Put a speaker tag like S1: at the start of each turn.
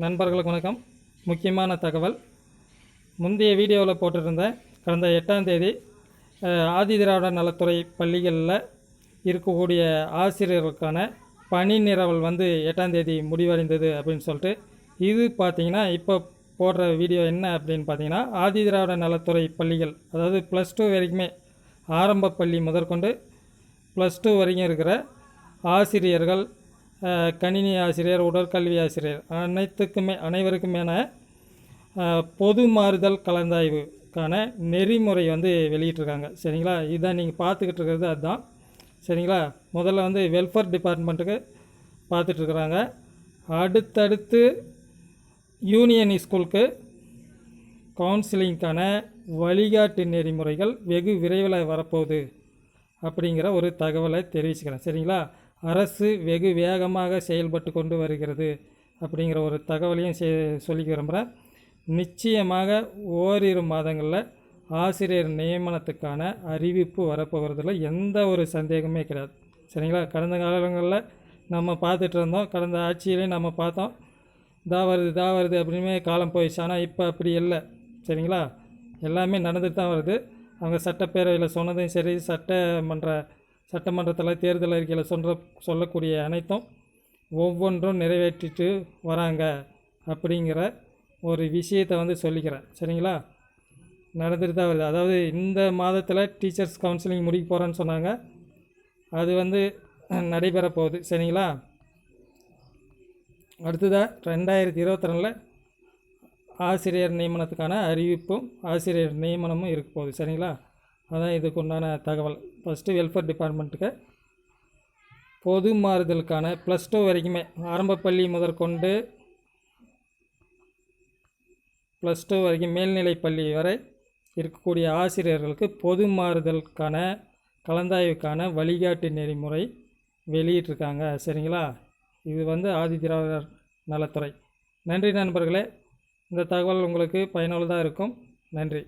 S1: நண்பர்களுக்கு வணக்கம். முக்கியமான தகவல். முந்தைய வீடியோவில் போட்டிருந்த கடந்த எட்டாம் தேதி அஹ், ஆதிதிராவிட நலத்துறை பள்ளிகளில் இருக்கக்கூடிய ஆசிரியர்களுக்கான பணி நிரவல் வந்து எட்டாம் தேதி முடிவடைந்தது அப்படின்னு சொல்லிட்டு இது பார்த்திங்கன்னா இப்போ போடுற வீடியோ என்ன அப்படின்னு பார்த்தீங்கன்னா ஆதிதிராவிட நலத்துறை பள்ளிகள் அதாவது ப்ளஸ் டூ வரைக்குமே ஆரம்ப பள்ளி முதற்கொண்டு ப்ளஸ் டூ வரைக்கும் இருக்கிற ஆசிரியர்கள் கணினி ஆசிரியர் உடற்கல்வி ஆசிரியர் அனைத்துக்குமே அனைவருக்குமேன பொது மாறுதல் கலந்தாய்வுக்கான நெறிமுறை வந்து வெளியிட்டிருக்காங்க. சரிங்களா? இதான் நீங்கள் பார்த்துக்கிட்டு இருக்கிறது அதுதான். சரிங்களா? முதல்ல வந்து வெல்ஃபேர் டிபார்ட்மெண்ட்டுக்கு பார்த்துட்ருக்குறாங்க. அடுத்தடுத்து யூனியன் ஸ்கூலுக்கு கவுன்சிலிங்க்கான வழிகாட்டு நெறிமுறைகள் வெகு விரைவில் வரப்போகுது அப்படிங்கிற ஒரு தகவலை தெரிவிச்சுக்கிறேன். சரிங்களா? அரசு வெகு வேகமாக செயல்பட்டு கொண்டு வருகிறது அப்படிங்கிற ஒரு தகவலையும் செ சொல்லிக்க விரும்புகிறேன் நிச்சயமாக ஓரிரு மாதங்களில் ஆசிரியர் நியமனத்துக்கான அறிவிப்பு வரப்போகிறதுல எந்த ஒரு சந்தேகமே கிடையாது. சரிங்களா? கடந்த காலங்களில் நம்ம பார்த்துட்டு இருந்தோம். கடந்த ஆட்சியிலையும் நம்ம பார்த்தோம். தா வருது தா வருது அப்படின்னு காலம் போயிடுச்சு. ஆனால் இப்போ அப்படி இல்லை. சரிங்களா? எல்லாமே நடந்துட்டு தான் வருது. அவங்க சட்டப்பேரவையில் சொன்னதும் சரி சட்டமன்ற சட்டமன்றத்தில் தேர்தல் அறிக்கையில் சொல்கிற சொல்லக்கூடிய அனைத்தும் ஒவ்வொன்றும் நிறைவேற்றிட்டு வராங்க அப்படிங்கிற ஒரு விஷயத்தை வந்து சொல்லிக்கிறேன். சரிங்களா? நடந்துட்டு தான் வருது. அதாவது இந்த மாதத்தில் டீச்சர்ஸ் கவுன்சிலிங் முடிக்க போகிறேன்னு சொன்னாங்க. அது வந்து நடைபெற போகுது. சரிங்களா? அடுத்ததாக ரெண்டாயிரத்தி இருபத்தி ரெண்டில் ஆசிரியர் நியமனத்துக்கான அறிவிப்பும் ஆசிரியர் நியமனமும் இருக்க போகுது. சரிங்களா? அதான் இதுக்கு உண்டான தகவல். ஃபஸ்ட்டு வெல்ஃபேர் டிபார்ட்மெண்ட்டுக்கு பொது மாறுதலுக்கான ப்ளஸ் டூ வரைக்குமே ஆரம்ப பள்ளி முதற்கொண்டு ப்ளஸ் டூ வரைக்கும் மேல்நிலை பள்ளி வரை இருக்கக்கூடிய ஆசிரியர்களுக்கு பொது மாறுதலுக்கான கலந்தாய்வுக்கான வழிகாட்டு நெறிமுறை வெளியிட்டிருக்காங்க. சரிங்களா? இது வந்து ஆதிதிராவிடர் நலத்துறை. நன்றி நண்பர்களே. இந்த தகவல் உங்களுக்கு பயனுள்ளதாக இருக்கும். நன்றி.